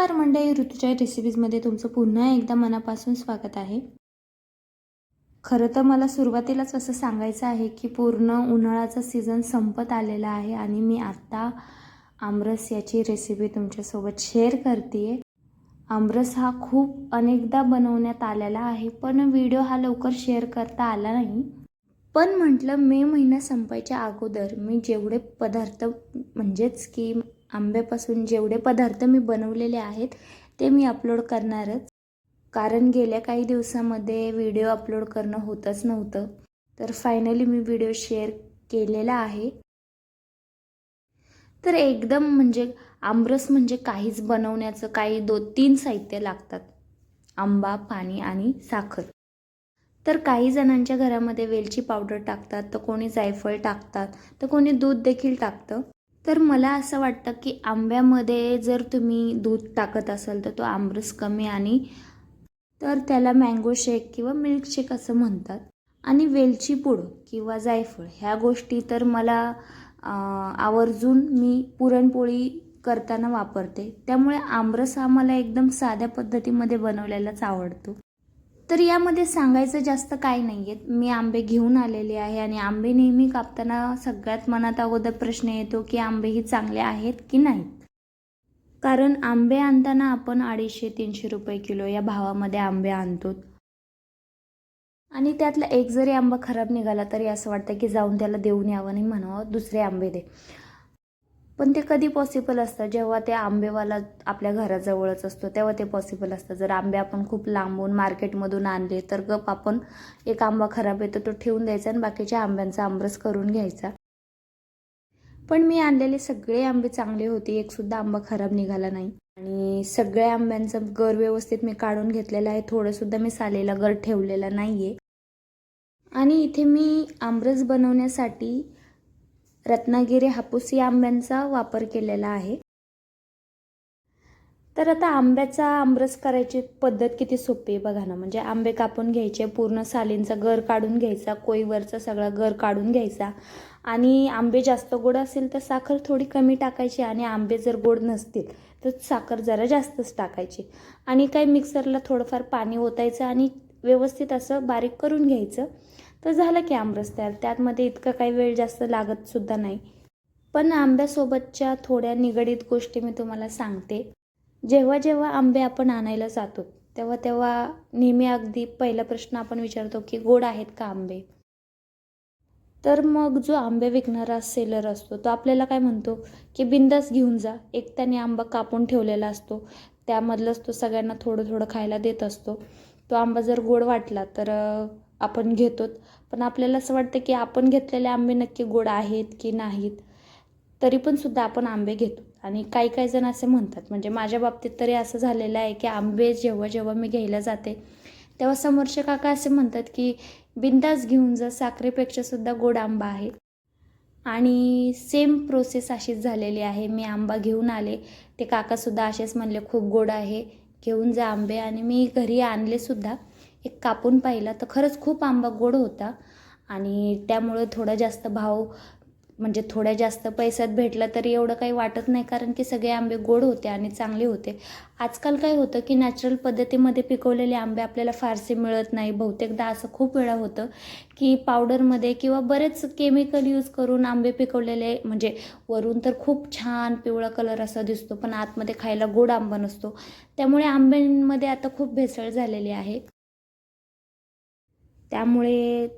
नमस्कार मंडळी. ऋतुच्या रेसिपीजमध्ये तुमचं पुन्हा एकदा मनापासून स्वागत आहे. खरं तर मला सुरुवातीलाच असं सांगायचं आहे की पूर्ण उन्हाळ्याचा सीझन संपत आलेला आहे आणि मी आत्ता आमरस याची रेसिपी तुमच्यासोबत शेअर करते आमरस हा खूप अनेकदा बनवण्यात आलेला आहे पण व्हिडिओ हा लवकर शेअर करता आला नाही. पण म्हटलं मे महिना संपायच्या अगोदर मी जेवढे पदार्थ म्हणजेच की आंब्यापासून जेवढे पदार्थ मी बनवलेले आहेत ते मी अपलोड करणारच. कारण गेल्या काही दिवसामध्ये व्हिडिओ अपलोड करणं होतच नव्हतं. तर फायनली मी व्हिडिओ शेअर केलेला आहे. तर एकदम म्हणजे आमरस म्हणजे काहीच बनवण्याचं काही दो तीन साहित्य लागतात. आंबा पाणी आणि साखर. तर काही जणांच्या घरामध्ये वेलची पावडर टाकतात तर कोणी जायफळ टाकतात तर कोणी दूध देखील टाकतं. तर मला असं वाटतं की आंब्यामध्ये जर तुम्ही दूध टाकत असाल तर तो आमरस कमी आणि तर त्याला मँगो शेक किंवा मिल्क शेक असं म्हणतात. आणि वेलची पूड किंवा जायफळ ह्या गोष्टी तर मला आवर्जून मी पुरणपोळी करताना वापरते. त्यामुळे आमरस हा मला एकदम साध्या पद्धतीमध्ये बनवलेलाच आवडतो. तर यामध्ये सांगायचं जास्त काय नाही आहेत मी आंबे घेऊन आलेले आहे आणि आंबे नेहमी कापताना सगळ्यात मनात अगोदर प्रश्न येतो की आंबे ही चांगले आहेत की नाहीत? कारण आंबे आणताना आपण अडीचशे तीनशे रुपये किलो या भावामध्ये आंबे आणतो. आणि त्यातला एक जरी आंबा खराब निघाला तरी असं वाटतं की जाऊन त्याला देऊन यावं नाही म्हणावं दुसरे आंबे दे. पण ते कधी पॉसिबल असतं? जेव्हा ते आंबेवाला आपल्या घराजवळच असतो तेव्हा ते पॉसिबल असतं. जर आंबे आपण खूप लांबून मार्केटमधून आणले तर गप आपण एक आंबा खराब येतो तो ठेवून द्यायचा आणि बाकीच्या आंब्यांचा आमरस करून घ्यायचा. पण मी आणलेले सगळे आंबे चांगले होते एकसुद्धा आंबा खराब निघाला नाही. आणि सगळ्या आंब्यांचा गर व्यवस्थित मी काढून घेतलेला आहे थोडंसुद्धा मी सालेला गर ठेवलेला नाही आहे आणि इथे मी आमरस बनवण्यासाठी रत्नागिरी हापूस या आंब्यांचा वापर केलेला आहे. तर आता आंब्याचा आमरस करायची पद्धत किती सोपी आहे बघा ना. म्हणजे आंबे कापून घ्यायचे पूर्ण सालींचा गर काढून घ्यायचा कोईवरचा सगळा गर काढून घ्यायचा. आणि आंबे जास्त गोड असेल तर साखर थोडी कमी टाकायची आणि आंबे जर गोड नसतील तर साखर जरा जास्तच टाकायची. आणि काही मिक्सरला थोडंफार पाणी ओतायचं आणि व्यवस्थित असं बारीक करून घ्यायचं. तर झालं की आमरस तयार. त्यातमध्ये इतका काही वेळ जास्त लागतसुद्धा नाही. पण आंब्यासोबतच्या थोड्या निगडीत गोष्टी मी तुम्हाला सांगते. जेव्हा जेव्हा आंबे आपण आणायला जातो तेव्हा तेव्हा नेहमी अगदी पहिला प्रश्न आपण विचारतो की गोड आहेत का आंबे? तर मग जो आंबे विकणारा सेलर असतो तो आपल्याला काय म्हणतो की बिंदास घेऊन जा. एक त्याने आंबा कापून ठेवलेला असतो. त्यामधलंच तो सगळ्यांना थोडं थोडं खायला देत असतो. तो आंबा जर गोड वाटला तर आपण घेतो पण आपल्याला असं वाटतं की आपण घेतलेले आंबे नक्की गोड आहेत की नाहीत? तरी पण सुद्धा आपण आंबे घेतो. आणि काही काही जण असे म्हणतात. म्हणजे माझ्या बाबतीत तरी असं झालेलं आहे की आंबे जेव्हा जेव्हा मी घ्यायला जाते तेव्हा समोरचे काका असे म्हणतात की बिंदास घेऊन जा साखरेपेक्षा सुद्धा गोड आंबा आहे. आणि सेम प्रोसेस अशीच झालेली आहे. मी आंबा घेऊन आले. ते काकासुद्धा असेच म्हणले खूप गोड आहे. घेऊन जा आंबे. आणि मी घरी आणले सुद्धा. एक कापून पाहिला तर खरंच खूप आंबा गोड होता. आणि त्यामुळं थोडा जास्त भाव म्हणजे थोड्या जास्त पैशात भेटला तरी एवढं काही वाटत नाही कारण की सगळे आंबे गोड होते आणि चांगले होते. आजकाल काय होतं की नॅचरल पद्धतीमध्ये पिकवलेले आंबे आपल्याला फारसे मिळत नाही. बहुतेकदा असं खूप वेळा होतं की पावडरमध्ये किंवा बरेच केमिकल यूज करून आंबे पिकवलेले म्हणजे वरून तर खूप छान पिवळा कलर असा दिसतो पण आतमध्ये खायला गोड आंबा नसतो. त्यामुळे आंब्यांमध्ये आता खूप भेसळ झालेली आहे. त्यामुळे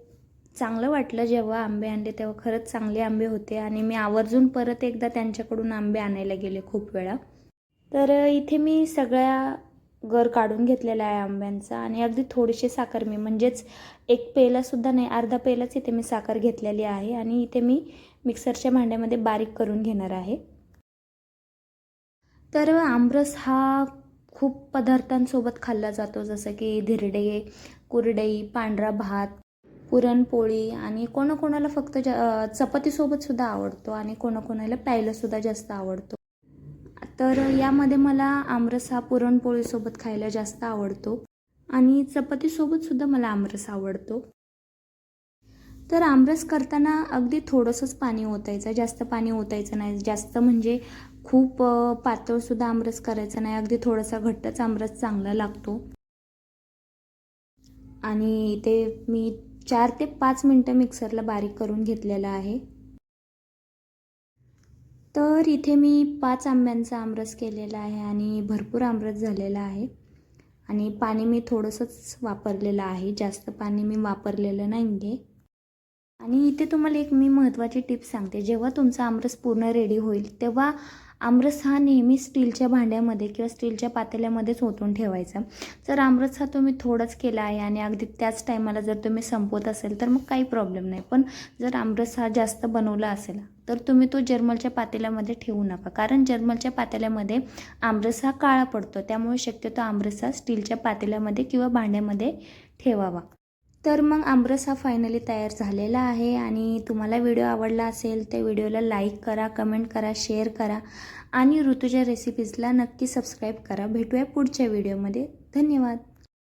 चांगलं वाटलं जेव्हा आंबे आणले तेव्हा खरंच चांगले आंबे होते आणि मी आवर्जून परत एकदा त्यांच्याकडून आंबे आणायला गेले खूप वेळा. तर इथे मी सगळ्या गर काढून घेतलेला आहे आंब्यांचा आणि अगदी थोडीशी साखर मी म्हणजेच एक पेलासुद्धा नाही अर्धा पेलाच इथे मी साखर घेतलेली आहे आणि इथे मी मिक्सरच्या भांड्यामध्ये बारीक करून घेणार आहे. तर आमरस हा खूप पदार्थांसोबत खाल्ला जातो जसं की धिरडे कुरडई पांढरा भात पुरणपोळी आणि कोणाकोणाला फक्त जा चपातीसोबत सुद्धा आवडतो आणि कोणाकोणाला प्यायलासुद्धा जास्त आवडतो. तर यामध्ये मला आमरस हा पुरणपोळीसोबत खायला जास्त आवडतो आणि चपातीसोबत सुद्धा मला आमरस आवडतो. तर आमरस करताना अगदी थोडंसंच पाणी ओतायचं जास्त पाणी ओतायचं नाही जास्त म्हणजे खूप पातळसुद्धा आमरस करायचा नाही. अगदी थोडासा घट्टच आमरस चांगला लागतो. आणि ते मी चार ते पाच मिनटं मिक्सरला बारीक करून घेतलेलं आहे. तर इथे मी पाच आंब्यांचा आमरस केलेला आहे आणि भरपूर आमरस झालेला आहे. आणि पाणी मी थोडंसंच वापरलेलं आहे. जास्त पाणी मी वापरलेलं नाही आहे आणि इथे तुम्हाला एक मी महत्त्वाची टिप सांगते. जेव्हा तुमचा आमरस पूर्ण रेडी होईल तेव्हा आमरस हा नेहमी स्टीलच्या भांड्यामध्ये किंवा स्टीलच्या पातेल्यामध्येच ओतून ठेवायचा. जर आमरस हा तुम्ही थोडंच केला आहे आणि अगदी त्याच टायमाला जर तुम्ही संपवत असेल तर मग काही प्रॉब्लेम नाही. पण जर आमरस हा जास्त बनवला असेल तर तुम्ही तो जर्मलच्या पातेल्यामध्ये ठेवू नका. कारण जर्मलच्या पातेल्यामध्ये आमरस हा काळा पडतो. त्यामुळे शक्यतो आमरस हा स्टीलच्या पातेल्यामध्ये किंवा भांड्यामध्ये ठेवावा. तर मग आमरस हा फायनली तयार झालेला आहे आणि तुम्हाला व्हिडिओ आवडला असेल तर व्हिडिओला लाईक करा कमेंट करा शेअर करा आणि ऋतुजा रेसिपीजला नक्की सबस्क्राईब करा. भेटूया पुढच्या व्हिडिओमध्ये धन्यवाद.